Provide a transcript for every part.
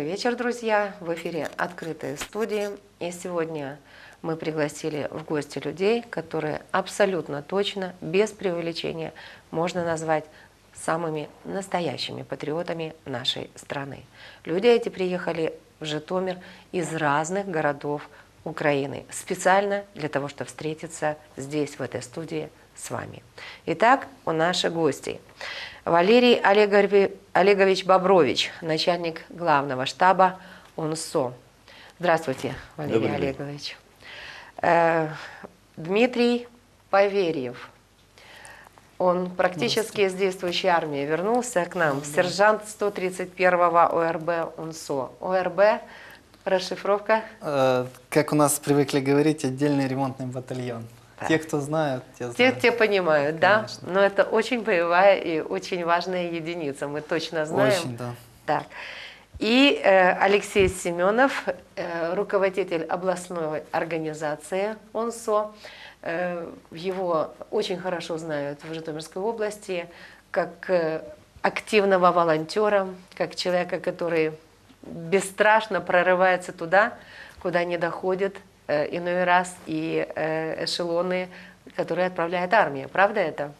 Добрый вечер, друзья! В эфире «Открытые студии». И сегодня мы пригласили в гости людей, которые абсолютно точно, без преувеличения, можно назвать самыми настоящими патриотами нашей страны. Люди эти приехали в Житомир из разных городов Украины специально для того, чтобы встретиться здесь, в этой студии, с вами. Итак, у наших гостей. Валерий Олегови- Олегович Бобрович, начальник главного штаба УНСО. Здравствуйте, Валерий Добрый день. Олегович. Э, Дмитрий Поверьев. Он практически из действующей армии вернулся к нам. Сержант 131-го ОРБ УНСО. ОРБ, расшифровка. Э, Как у нас привыкли говорить, отдельный ремонтный батальон. Те, кто знают, те Те, знают. те понимают, да? Конечно. Но это очень боевая и очень важная единица, мы точно знаем. Очень, да. Так. И э, Алексей Семенов, э, руководитель областной организации ОНСО. Э, его очень хорошо знают в Житомирской области как э, активного волонтера, как человека, который бесстрашно прорывается туда, куда не доходят э, иной раз и э, эшелоны, которые отправляет армия. Правда это?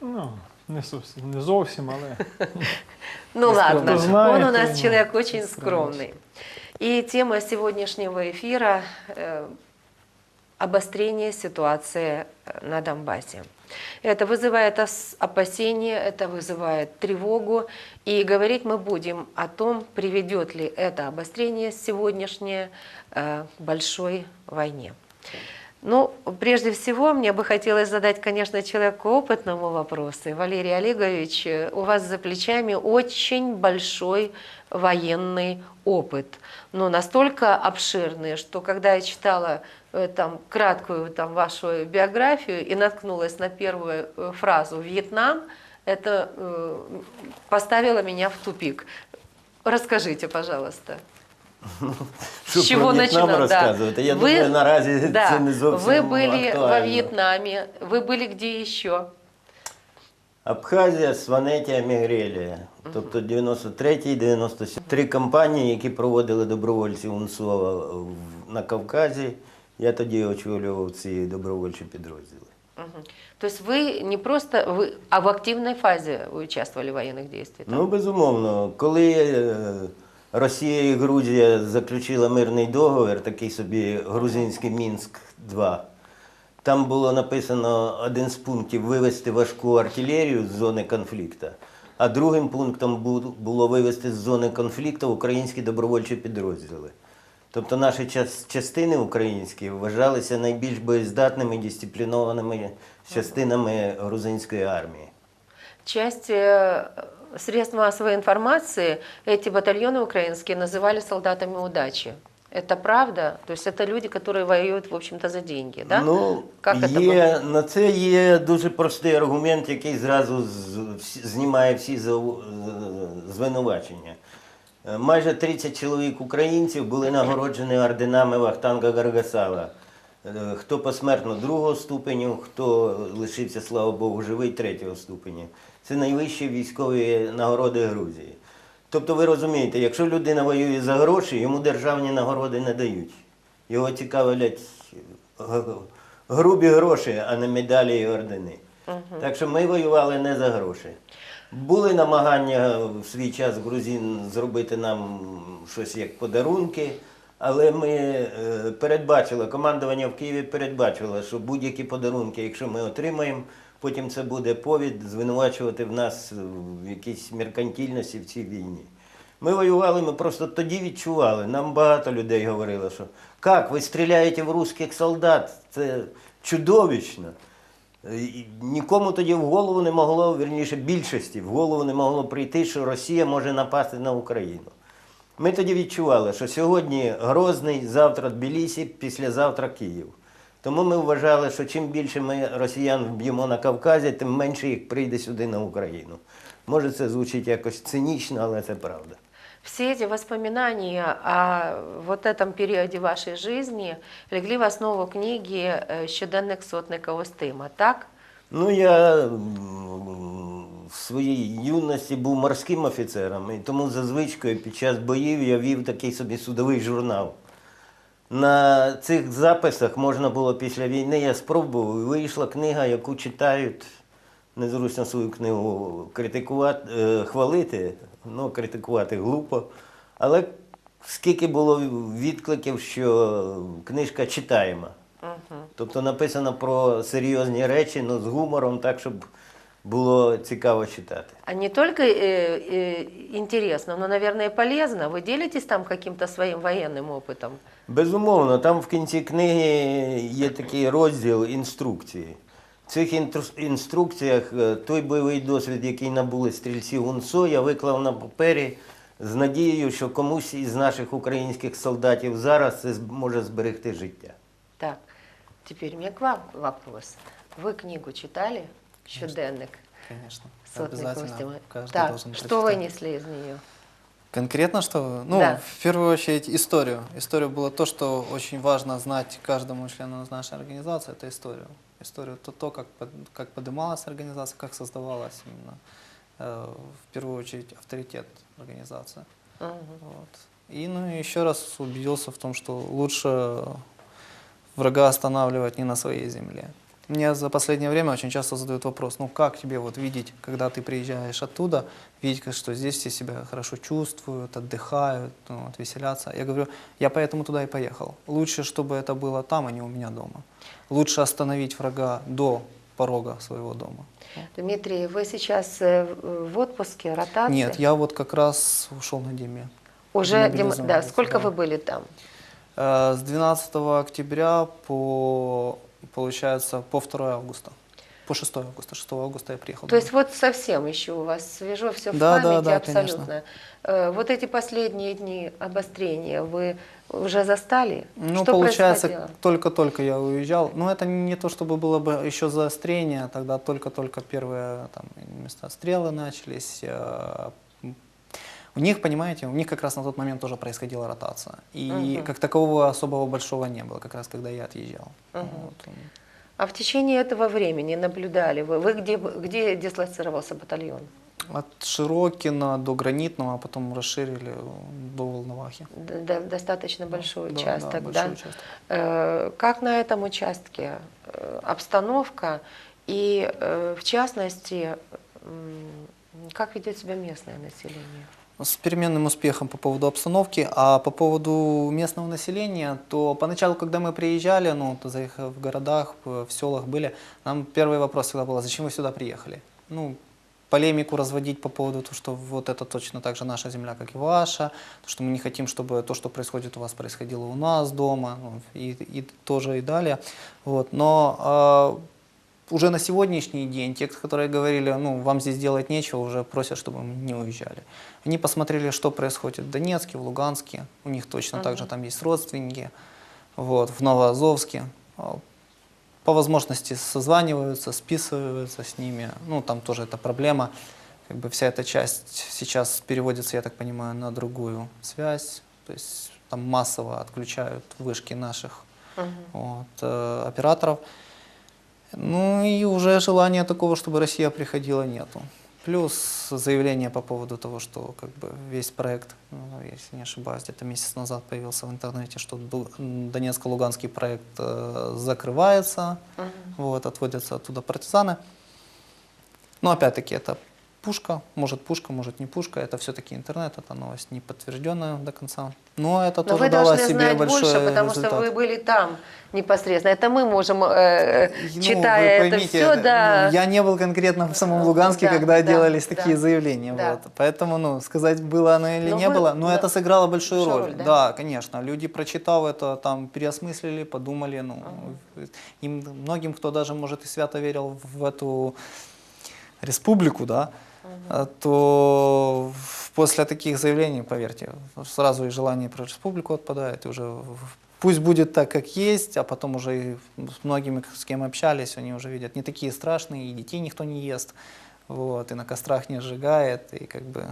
Ну, не зовсім, не зовсім, але Ну Если ладно, кто он знает, у нас то, ну, человек очень скромный. скромный. И тема сегодняшнего эфира э, обострение ситуации э, на Донбассе. Это вызывает опасения, это вызывает тревогу. И говорить мы будем о том, приведет ли это обострение сегодняшнее э, к большой войне. Ну, прежде всего, мне бы хотелось задать, конечно, человеку опытному вопросы. Валерий Олегович, э, у вас за плечами очень большой военный опыт, но настолько обширный, что когда я читала э, там краткую там вашу биографию и наткнулась на первую э, фразу «Вьетнам», это э, поставило меня в тупик. Расскажите, пожалуйста. Що З чого про В'єтнам починав? Да. розказувати? Я думаю, наразі да, це не зовсім Вы были во актуально. Вьетнаме, вы были где еще? Абхазія, Сванетія, Мігрелія. Тобто 93-й, 97 Три компанії, які проводили добровольці УНСО в- на Кавказі. Я тоді очолював ці добровольчі підрозділи. Мгм. То есть вы не просто, вы, а в активной фазе вы участвовали в военных действиях? там? Ну, безумовно, коли е, Росія і Грузія заключили мирний договір, такий собі грузинський Мінськ-2, там було написано один з пунктів вивести важку артилерію з зони конфлікту, а другим пунктом було вивести з зони конфлікту українські добровольчі підрозділи. Тобто наші частини українські вважалися найбільш боєздатними, дисциплінованими частинами грузинської армії. Часть э, средств массовой информации эти батальоны украинские называли солдатами удачи. Это правда? То есть это люди, которые воюют, в общем-то, за деньги, да? Ну, Как это є, на це є дуже простий аргумент, який зразу з- всі- знімає всі зау- з- звинувачення. Е, Майже 30 чоловік українців були нагороджені орденами Вахтанга Гаргасала. Е, Хто посмертно другого ступеню, хто лишився, слава Богу, живий третього ступеня. Це найвищі військові нагороди Грузії. Тобто ви розумієте, якщо людина воює за гроші, йому державні нагороди не дають. Його цікавлять грубі гроші, а не медалі і ордени. Так що ми воювали не за гроші. Були намагання в свій час грузин зробити нам щось як подарунки, але ми е, передбачили, командування в Києві передбачило, що будь-які подарунки, якщо ми отримаємо, потім це буде повід звинувачувати в нас в якійсь меркантильності в цій війні. Ми воювали, ми просто тоді відчували. Нам багато людей говорило, що як ви стріляєте в русських солдат, це чудовищно. Нікому тоді в голову не могло, вірніше, більшості в голову не могло прийти, що Росія може напасти на Україну. Ми тоді відчували, що сьогодні Грозний, завтра Тбілісі, післязавтра Київ. Тому ми вважали, що чим більше ми росіян вб'ємо на Кавказі, тим менше їх прийде сюди на Україну. Може, це звучить якось цинічно, але це правда. Все эти воспоминания о вот этом периоде вашей жизни легли в основу книги э, «Щоденник сотника Остима», так? Ну, я м, в своїй юності був морським офіцером, і тому за звичкою під час боїв я вів такий собі судовий журнал. На цих записах можна було після війни, я спробував, і вийшла книга, яку читають, незручно свою книгу критикувати, е, хвалити, ну, критикувати глупо. Але скільки було відкликів, що книжка читаєма. Тобто написано про серйозні речі, але з гумором, так, щоб було цікаво читати. А не только э, э, интересно, но, наверное, и полезно. Вы делитесь там каким-то своим военным опытом? Безумовно, там в кінці книги є такий розділ інструкції. В цих інтру- інструкціях е, той бойовий досвід, який набули стрільці УНСО, я виклав на папері з надією, що комусь із наших українських солдатів зараз це з- може зберегти життя. Так, теперь у меня к вам вопрос. Вы книгу читали? «Щоденник» Конечно. Обязательно. Каждый Так, должен что прочитать. вынесли из нее? Конкретно что? Ну, Да. в первую очередь, историю. Историю было то, что очень важно знать каждому члену нашей организации, это историю. Историю, то, то как, как поднималась организация, как создавалась именно, э, в первую очередь, авторитет организации. Мгм. Вот. И ну, еще раз убедился в том, что лучше врага останавливать не на своей земле. Мне за последнее время очень часто задают вопрос, ну как тебе вот видеть, когда ты приезжаешь оттуда, видеть, что здесь все себя хорошо чувствуют, отдыхают, ну, вот, веселятся. Я говорю, я поэтому туда и поехал. Лучше, чтобы это было там, а не у меня дома. Лучше остановить врага до порога своего дома. Дмитрий, вы сейчас э, в отпуске, ротации? Нет, я вот как раз ушел на Диме. Уже, демобилизован, да, сколько да. вы были там? Э, С 12 октября по, получается, по 2 августа. По 6 августа. 6 августа я приехал. То есть домой. вот совсем еще у вас свежо все в Да, да, памяти да, абсолютно. Э, Вот эти последние дни обострения вы уже застали? Ну, Что получается, происходило? только-только я уезжал. Но это не то, чтобы было бы еще заострение, тогда только-только первые там, места стрелы начались. У них, понимаете, у них как раз на тот момент тоже происходила ротация. И Мгм. как такового особого большого не было, как раз когда я отъезжал. Мгм. Вот. А в течение этого времени наблюдали вы? Вы где, где дислоцировался батальон? От Широкина до Гранитного, а потом расширили до Волновахи. Д- д- Достаточно большой Да, участок, да? большой участок. Э, Как на этом участке э, обстановка и, э, в частности, как ведет себя местное население? С переменным успехом по поводу обстановки, а по поводу местного населения, то поначалу, когда мы приезжали, ну, то в городах, в в селах были, нам первый вопрос всегда был, «А зачем вы сюда приехали? Ну, полемику разводить по поводу того, что вот это точно так же наша земля, как и ваша, то, что мы не хотим, чтобы то, что происходит у вас, происходило у нас дома, ну, и, и тоже и далее. Вот. Но а, уже на сегодняшний день те, которые говорили, ну, вам здесь делать нечего, уже просят, чтобы мы не уезжали. Они посмотрели, что происходит в Донецке, в Луганске, у них точно так же там есть родственники, вот, в Новоазовске. А, По возможности созваниваются, списываются с ними, ну, там тоже это проблема. Как бы вся эта часть сейчас переводится, я так понимаю, на другую связь, то есть там массово отключают вышки наших вот, э, операторов. Ну и уже желания такого, чтобы Россия приходила, нету. Плюс заявление по поводу того, что как бы весь проект, ну, если не ошибаюсь, где-то месяц назад появился в интернете, что Ду- м, Донецко-Луганский проект э, закрывается, вот, отводятся оттуда партизаны. Но опять-таки это пушка, может пушка, может не пушка. Это все-таки интернет, это новость не подтвержденная до конца. Но это Но тоже вы дало себе знать большой больше, потому результат. что вы были там непосредственно. Это мы можем, э, Ну, читая вы это поймите, все, да. ну, я не был конкретно в самом Да, Луганске, да, когда да, делались да. такие заявления. Да. Вот. Поэтому, ну, сказать, было оно или Но не вы- было, но да. это сыграло большую роль. роль, да? да? конечно. Люди, прочитав это, там, переосмыслили, подумали. Ну, им, многим, кто даже, может, и свято верил в эту республику, да, то после таких заявлений, поверьте, сразу и желание про республику отпадает, и уже пусть будет так, как есть, а потом уже с многими, с кем общались, они уже видят, не такие страшные, и детей никто не ест, вот, и на кострах не сжигает, и как бы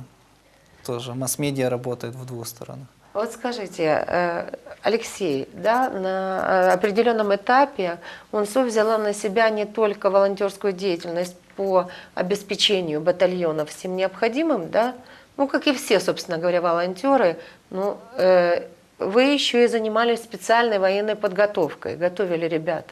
тоже масс-медиа работает в двух сторонах. Вот скажите, э, Алексей, да, на э, определенном этапе УНСО взяла на себя не только волонтерскую деятельность по обеспечению батальонов всем необходимым, да, ну, как и все, собственно говоря, волонтеры, ну, э, вы еще и занимались специальной военной подготовкой, готовили ребят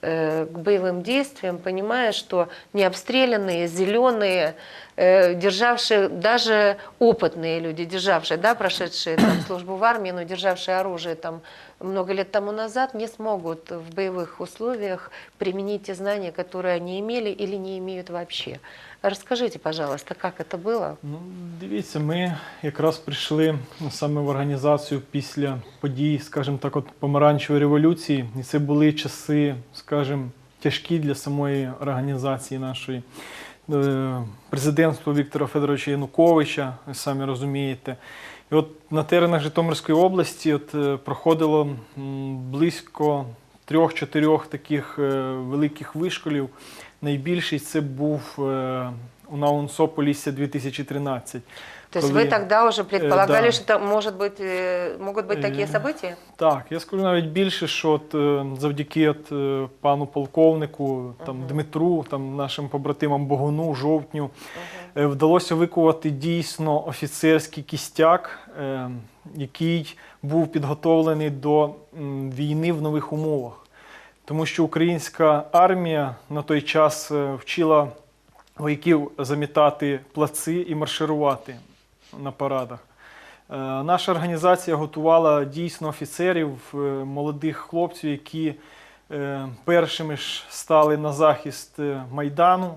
к боевым действиям, понимая, что не обстрелянные, зеленые, э, державшие, даже опытные люди, державшие, да, прошедшие там, службу в армии, но державшие оружие там много лет тому назад, не смогут в боевых условиях применить те знания, которые они имели или не имеют вообще. Расскажите, пожалуйста, как это было? Ну, дивіться, ми якраз прийшли саме в організацію після подій, скажімо так, от помаранчевої революції. І це були часи, скажімо, тяжкі для самої організації нашої. Е, Президентство Віктора Федоровича Януковича, ви самі розумієте. І от на теренах Житомирської області от, е, проходило м, близько трьох-чотирьох таких е, великих вишколів. Найбільший це був е, у Наунсо Полісся 2013. То есть коли- вы тогда уже предполагали, да. что там может быть, э, могут быть такие Э, события? Так, я скажу навіть більше, що от, е, завдяки от, е, пану полковнику, там, Дмитру, там, нашим побратимам Богуну, Жовтню, е, вдалося викувати дійсно офіцерський кістяк, е, який був підготовлений до війни в нових умовах. Тому що українська армія на той час е, вчила вояків замітати плаци і марширувати на парадах. Е, Наша організація готувала дійсно офіцерів, е, молодих хлопців, які е, першими ж стали на захист е, Майдану.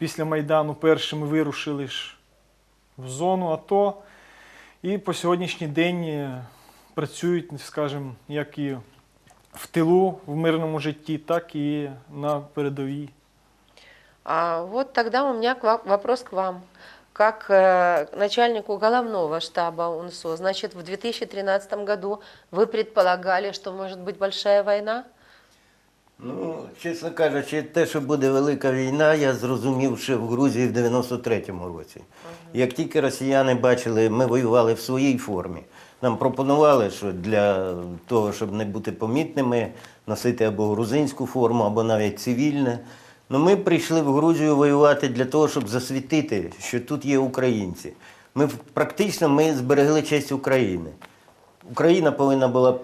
Після Майдану першими вирушили ж в зону АТО. І по сьогоднішній день е, працюють, скажімо, як і в тилу в мирному житті, так і на передовій. А вот тогда у меня к ва- вопрос к вам. Как э, начальнику головного штаба УНСО, значит, в 2013 году вы предполагали, что может быть большая война? Ну, чесно кажучи, те, що буде велика війна, я зрозумів ще в Грузії в 93-му році. Як тільки росіяни бачили, ми воювали в своїй формі. Нам пропонували, що для того, щоб не бути помітними, носити або грузинську форму, або навіть цивільне. Ну, ми прийшли в Грузію воювати для того, щоб засвітити, що тут є українці. Ми практично ми зберегли честь України. Україна повинна була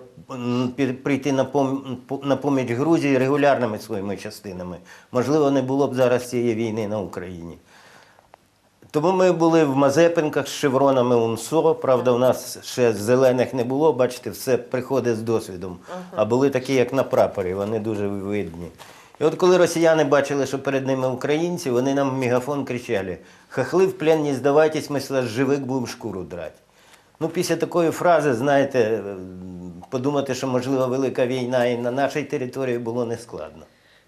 прийти на, поміч Грузії регулярними своїми частинами. Можливо, не було б зараз цієї війни на Україні. Тому ми були в Мазепинках з шевронами УНСО. Правда, у нас ще зелених не було, бачите, все приходить з досвідом. А були такі, як на прапорі, вони дуже видні. І от коли росіяни бачили, що перед ними українці, вони нам в мегафон кричали: Хахли в плен не здавайтесь, ми з вас живих будемо шкуру драти. Ну, після такої фрази, знаєте, е, подумати, що можливо велика війна і на нашій території було нескладно.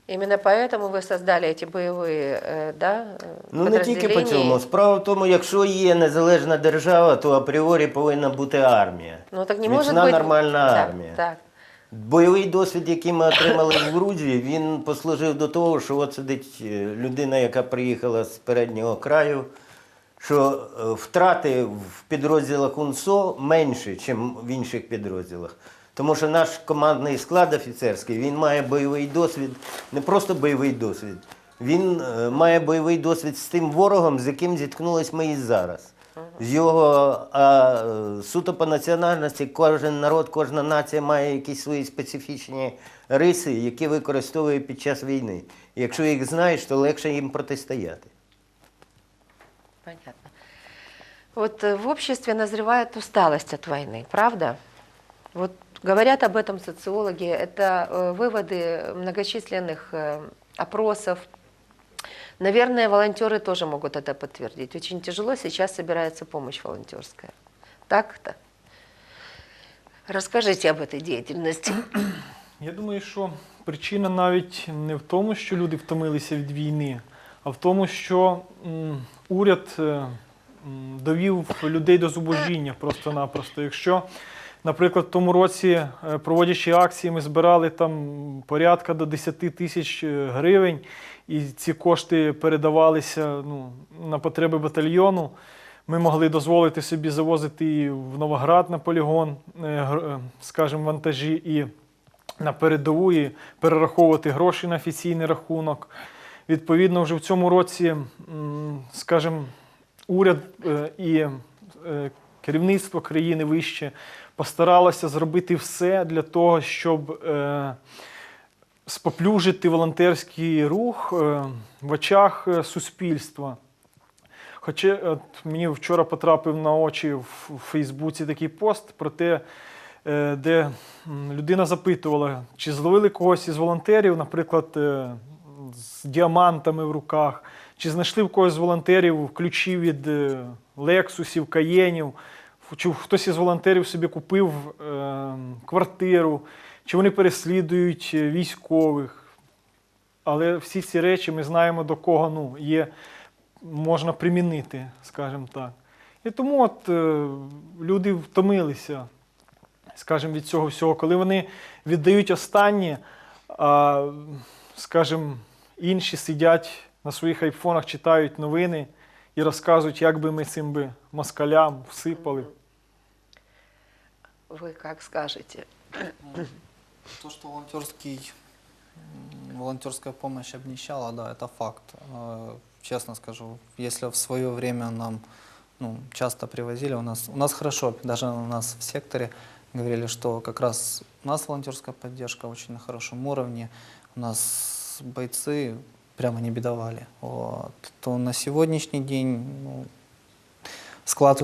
Именно поэтому вы создали эти боевые э, да, э, Ну не тільки по подразделения. цьому. Справа в тому, якщо є незалежна держава, то апріорі повинна бути армія. Ну так не Міцна, может быть... нормальна Так, армія. Так, Бойовий досвід, який ми отримали в Грузії, він послужив до того, що от сидить е, людина, яка приїхала з переднього краю, що е, втрати в підрозділах УНСО менші, ніж в інших підрозділах. Тому що наш командний склад офіцерський він має бойовий досвід, не просто бойовий досвід, він е, має бойовий досвід з тим ворогом, з яким зіткнулись ми і зараз. З його а, е, суто по національності кожен народ, кожна нація має якісь свої специфічні риси, які використовує під час війни. Якщо їх знаєш, то легше їм протистояти. Понятно. Вот э, в обществе назревает усталость от войны, правда? Вот говорят об этом социологи, это э, выводы многочисленных э, опросов. Наверное, волонтеры тоже могут это подтвердить. Очень тяжело сейчас собирается помощь волонтерская. Так-то? Расскажите об этой деятельности. Я думаю, що причина навіть не в тому, що люди втомилися від війни, а в тому, що м, уряд е, довів людей до зубожіння просто-напросто. Якщо, наприклад, в тому році, е, проводячи акції, ми збирали там порядка до 10 тисяч е, гривень, і ці кошти передавалися ну, на потреби батальйону. Ми могли дозволити собі завозити і в Новоград на полігон, скажімо, вантажі і на передову і перераховувати гроші на офіційний рахунок. Відповідно, вже в цьому році, скажімо, уряд е, і е, керівництво країни вище постаралося зробити все для того, щоб е, споплюжити волонтерський рух в очах суспільства. Хоча от мені вчора потрапив на очі в Фейсбуці такий пост про те, де людина запитувала, чи зловили когось із волонтерів, наприклад, з діамантами в руках, чи знайшли в когось з волонтерів ключі від лексусів, каєнів, чи хтось із волонтерів собі купив е, квартиру, чи вони переслідують е, військових. Але всі ці речі ми знаємо, до кого ну, є, можна примінити, скажімо так. І тому от е, люди втомилися, скажімо, від цього всього, коли вони віддають останнє, а, скажімо, інші сидять на своїх айфонах, читають новини і розказують, як би ми цим би москалям всипали. Вы как скажете? То, что волонтерский, м, волонтерская помощь обнищала, да, это факт. Э, Честно скажу, если в свое время нам ну, часто привозили, у нас, у нас хорошо, даже у нас в секторе говорили, что как раз у нас волонтерская поддержка очень на хорошем уровне, у бойцы прямо не бедовали. Вот. То на сегодняшний день ну, склад